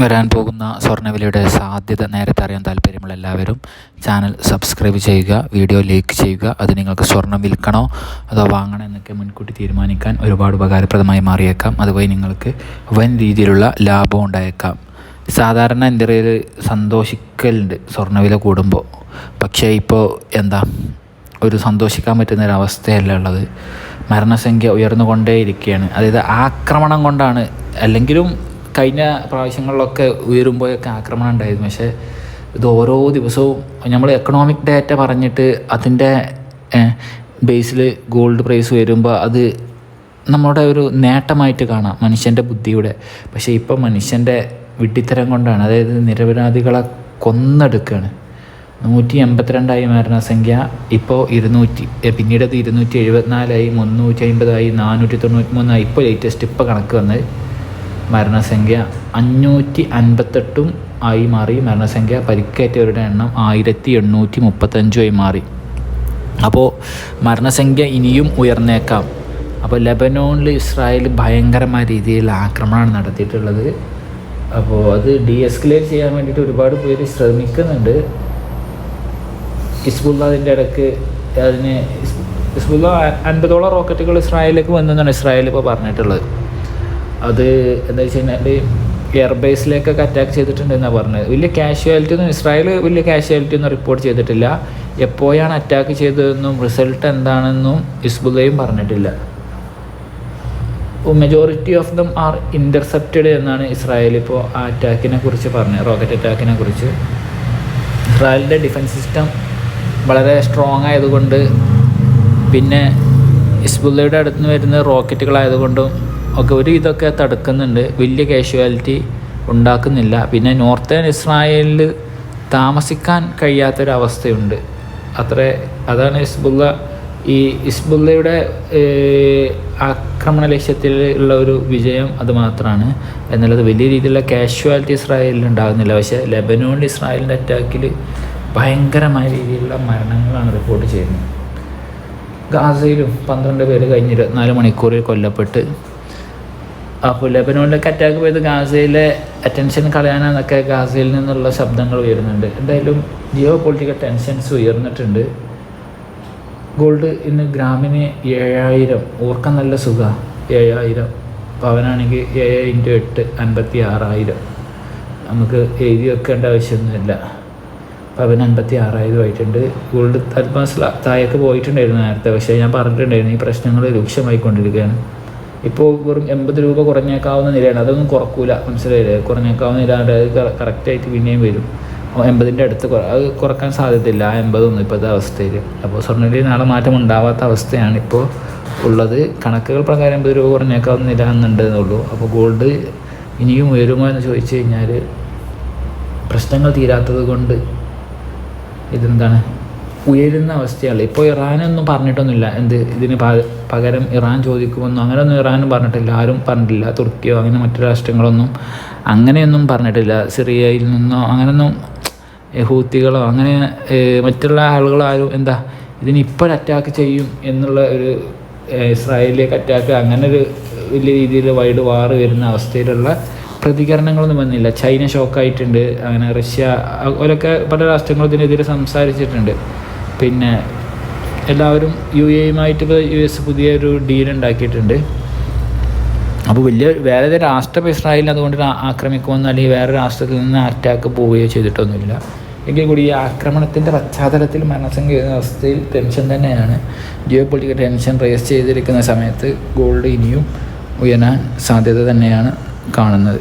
വരാൻ പോകുന്ന സ്വർണവിലയുടെ സാധ്യത നേരത്തെ അറിയാൻ താല്പര്യമുള്ള എല്ലാവരും ചാനൽ സബ്സ്ക്രൈബ് ചെയ്യുക വീഡിയോ ലൈക്ക് ചെയ്യുക. അത് നിങ്ങൾക്ക് സ്വർണം വിൽക്കണോ അതോ വാങ്ങണോ എന്നൊക്കെ മുൻകൂട്ടി തീരുമാനിക്കാൻ ഒരുപാട് ഉപകാരപ്രദമായി മാറിയേക്കാം. അതുവഴി നിങ്ങൾക്ക് വൻ രീതിയിലുള്ള ലാഭം ഉണ്ടായേക്കാം. സാധാരണ ഇന്ത്യയിൽ സന്തോഷിക്കലുണ്ട് സ്വർണവില കൂടുമ്പോൾ. പക്ഷേ ഇപ്പോൾ എന്താ ഒരു സന്തോഷിക്കാൻ പറ്റുന്ന ഒരു അവസ്ഥയല്ല ഉള്ളത്. മരണസംഖ്യ ഉയർന്നുകൊണ്ടേയിരിക്കുകയാണ്. അതായത് ആക്രമണം കൊണ്ടാണ്. അല്ലെങ്കിലും കഴിഞ്ഞ പ്രാവശ്യങ്ങളിലൊക്കെ ഉയരുമ്പോഴൊക്കെ ആക്രമണം ഉണ്ടായിരുന്നു. പക്ഷേ ഇത് ഓരോ ദിവസവും നമ്മൾ എക്കണോമിക് ഡാറ്റ പറഞ്ഞിട്ട് അതിന്റെ ബേസിൽ ഗോൾഡ് പ്രൈസ് വരുമ്പോൾ അത് നമ്മുടെ ഒരു നേട്ടമായിട്ട് കാണാം മനുഷ്യന്റെ ബുദ്ധിയുടെ. പക്ഷേ ഇപ്പോൾ മനുഷ്യന്റെ വിഡ്ഢിത്തരം കൊണ്ടാണ് അതായത് നിരപരാധികളെ കൊന്നെടുക്കുകയാണ് നൂറ്റി എൺപത്തിരണ്ടായി മരണസംഖ്യ ഇപ്പോൾ ഇരുന്നൂറ്റി പിന്നീട് ഇരുന്നൂറ്റി എഴുപത്തിനാലായി മുന്നൂറ്റി അമ്പതായി നാനൂറ്റി തൊണ്ണൂറ്റി മൂന്നായി ഇപ്പോൾ ലേറ്റസ്റ്റ് ഇപ്പോൾ കണക്ക് വന്നത് മരണസംഖ്യ അഞ്ഞൂറ്റി അൻപത്തെട്ടും ആയി മാറി. മരണസംഖ്യ പരിക്കേറ്റവരുടെ എണ്ണം ആയിരത്തി എണ്ണൂറ്റി മുപ്പത്തഞ്ചുമായി മാറി. അപ്പോൾ മരണസംഖ്യ ഇനിയും ഉയർന്നേക്കാം. അപ്പോൾ ലെബനോണിൽ ഇസ്രായേൽ ഭയങ്കരമായ രീതിയിൽ ആക്രമണമാണ് നടത്തിയിട്ടുള്ളത്. അപ്പോൾ അത് ഡി എസ്കലേറ്റ് ചെയ്യാൻ വേണ്ടിയിട്ട് ഒരുപാട് പേര് ശ്രമിക്കുന്നുണ്ട്. ഹിസ്ബുള്ള അതിന്റെ ഇടയ്ക്ക് അതിന് ഹിസ്- ഹിസ്ബുള്ള അൻപതോളം റോക്കറ്റുകൾ ഇസ്രായേലിലേക്ക് വന്നെന്നാണ് ഇസ്രായേൽ ഇപ്പോൾ പറഞ്ഞിട്ടുള്ളത്. അത് എന്താ വെച്ച് കഴിഞ്ഞാൽ എയർബേസിലേക്കൊക്കെ അറ്റാക്ക് ചെയ്തിട്ടുണ്ടെന്നാണ് പറഞ്ഞത്. വലിയ കാഷ്വാലിറ്റി ഒന്നും ഇസ്രായേൽ വലിയ കാഷ്വാലിറ്റി ഒന്നും റിപ്പോർട്ട് ചെയ്തിട്ടില്ല. എപ്പോഴാണ് അറ്റാക്ക് ചെയ്തതെന്നും റിസൾട്ട് എന്താണെന്നും ഇസ്ബുലയും പറഞ്ഞിട്ടില്ല. Majority of them are intercepted എന്നാണ് ഇസ്രായേൽ ഇപ്പോൾ ആ അറ്റാക്കിനെ കുറിച്ച് പറഞ്ഞത് റോക്കറ്റ് അറ്റാക്കിനെ കുറിച്ച്. ഇസ്രായേലിന്റെ ഡിഫൻസ് സിസ്റ്റം വളരെ സ്ട്രോങ് ആയതുകൊണ്ട് പിന്നെ ഇസ്ബുദയുടെ അടുത്ത് നിന്ന് വരുന്ന റോക്കറ്റുകളായതുകൊണ്ടും ഒക്കെ ഒരു ഇതൊക്കെ തടുക്കുന്നുണ്ട്. വലിയ കാഷ്വാലിറ്റി ഉണ്ടാക്കുന്നില്ല. പിന്നെ നോർത്തേൺ ഇസ്രായേലിൽ താമസിക്കാൻ കഴിയാത്തൊരവസ്ഥയുണ്ട്. അത്രേ അതാണ് ഹിസ്ബുള്ള ഈ ഹിസ്ബുള്ളയുടെ ആക്രമണ ലക്ഷ്യത്തിൽ ഉള്ള ഒരു വിജയം അത് മാത്രമാണ് എന്നുള്ളത് വലിയ രീതിയിലുള്ള കാഷ്വാലിറ്റി ഇസ്രായേലിൽ ഉണ്ടാകുന്നില്ല. പക്ഷേ ലെബനോണിൽ ഇസ്രായേലിന്റെ അറ്റാക്കിൽ ഭയങ്കരമായ രീതിയിലുള്ള മരണങ്ങളാണ് റിപ്പോർട്ട് ചെയ്യുന്നത്. ഗാസയിലും പന്ത്രണ്ട് പേര് കഴിഞ്ഞ് ഇരുപത്തിനാല് മണിക്കൂറിൽ കൊല്ലപ്പെട്ട് അപ്പോൾ ലെബനോണിലേക്ക് അറ്റാക്ക് പോയത് ഗാസയിലെ അറ്റൻഷൻ കളയാനെന്നൊക്കെ ഗാസയിൽ നിന്നുള്ള ശബ്ദങ്ങൾ ഉയരുന്നുണ്ട്. എന്തായാലും ജിയോ പൊളിറ്റിക്കൽ ടെൻഷൻസ് ഉയർന്നിട്ടുണ്ട്. ഗോൾഡ് ഇന്ന് ഗ്രാമിന് ഏഴായിരം ഓർക്കം നല്ല സുഖ. ഏഴായിരം പവനാണെങ്കിൽ ഏഴ് ഇന്റു എട്ട് അൻപത്തി ആറായിരം നമുക്ക് എഴുതി വെക്കേണ്ട ആവശ്യമൊന്നുമില്ല. പവൻ അൻപത്തി ആറായിരം ആയിട്ടുണ്ട് ഗോൾഡ് അൽമാസ് താഴേക്ക് പോയിട്ടുണ്ടായിരുന്നു നേരത്തെ പക്ഷേ ഞാൻ പറഞ്ഞിട്ടുണ്ടായിരുന്നു ഈ പ്രശ്നങ്ങൾ രൂക്ഷമായിക്കൊണ്ടിരിക്കുകയാണ്. ഇപ്പോൾ വെറും എൺപത് രൂപ കുറഞ്ഞേക്കാവുന്ന നിലയാണ്. അതൊന്നും കുറക്കൂല. മനസ്സിലായില്ലേ? കുറഞ്ഞേക്കാവുന്ന നിലയാണ്. അത് കറക്റ്റായിട്ട് പിന്നെയും വരും. എൺപതിന്റെ അടുത്ത് അത് കുറയ്ക്കാൻ സാധ്യതയില്ല. ആ എൺപതൊന്നും ഇപ്പോഴത്തെ അവസ്ഥയിൽ. അപ്പോൾ സ്വർണവിലയിൽ നാളെ മാറ്റം ഉണ്ടാവാത്ത അവസ്ഥയാണ് ഇപ്പോൾ ഉള്ളത്. കണക്കുകൾ പ്രകാരം എൺപത് രൂപ കുറഞ്ഞേക്കാവുന്ന നില എന്നുണ്ടെന്നുള്ളൂ അപ്പോൾ ഗോൾഡ് ഇനിയും ഉയരുമോ എന്ന് ചോദിച്ചു കഴിഞ്ഞാൽ പ്രശ്നങ്ങൾ തീരാത്തത് കൊണ്ട് ഇതെന്താണ്? ഉയരുന്ന അവസ്ഥയാണ്. ഇപ്പോൾ ഇറാനൊന്നും പറഞ്ഞിട്ടൊന്നുമില്ല. എന്ത് ഇതിന് പകരം ഇറാൻ ചോദിക്കുമെന്നോ അങ്ങനെയൊന്നും ഇറാനും പറഞ്ഞിട്ടില്ല. ആരും പറഞ്ഞിട്ടില്ല. തുർക്കിയോ അങ്ങനെ മറ്റു രാഷ്ട്രങ്ങളൊന്നും അങ്ങനെയൊന്നും പറഞ്ഞിട്ടില്ല. സിറിയയിൽ നിന്നോ അങ്ങനെയൊന്നും ഹൂത്തികളോ അങ്ങനെ മറ്റുള്ള ആളുകളോ ആരും എന്താ ഇതിന് ഇപ്പോൾ അറ്റാക്ക് ചെയ്യും എന്നുള്ള ഒരു ഇസ്രായേലിലേക്ക് അറ്റാക്ക് അങ്ങനെ ഒരു വലിയ രീതിയിൽ വൈഡ് വാർ വരുന്ന അവസ്ഥയിലുള്ള പ്രതികരണങ്ങളൊന്നും വന്നില്ല. ചൈന ഷോക്കായിട്ടുണ്ട് അങ്ങനെ റഷ്യ അവരൊക്കെ പല രാഷ്ട്രങ്ങളും ഇതിനെതിരെ സംസാരിച്ചിട്ടുണ്ട്. പിന്നെ എല്ലാവരും യു എയുമായിട്ട് ഇപ്പോൾ യു എസ് പുതിയൊരു ഡീൽ ഉണ്ടാക്കിയിട്ടുണ്ട്. അപ്പോൾ വലിയ വേറെ ഏതൊരു രാഷ്ട്രം ഇസ്രായേലിനെ അതുകൊണ്ട് ആക്രമിക്കുമെന്നോ അല്ലെങ്കിൽ വേറെ രാഷ്ട്രത്തിൽ നിന്ന് അറ്റാക്ക് പോവുകയോ ചെയ്തിട്ടൊന്നുമില്ല. എങ്കിൽ കൂടി ഈ ആക്രമണത്തിന്റെ പശ്ചാത്തലത്തിൽ മരണസംഖ്യ അവസ്ഥയിൽ ടെൻഷൻ തന്നെയാണ്. ജിയോ പൊളിറ്റിക്കൽ ടെൻഷൻ റേസ് ചെയ്തിരിക്കുന്ന സമയത്ത് ഗോൾഡ് ഇനിയും ഉയരാൻ സാധ്യത തന്നെയാണ് കാണുന്നത്.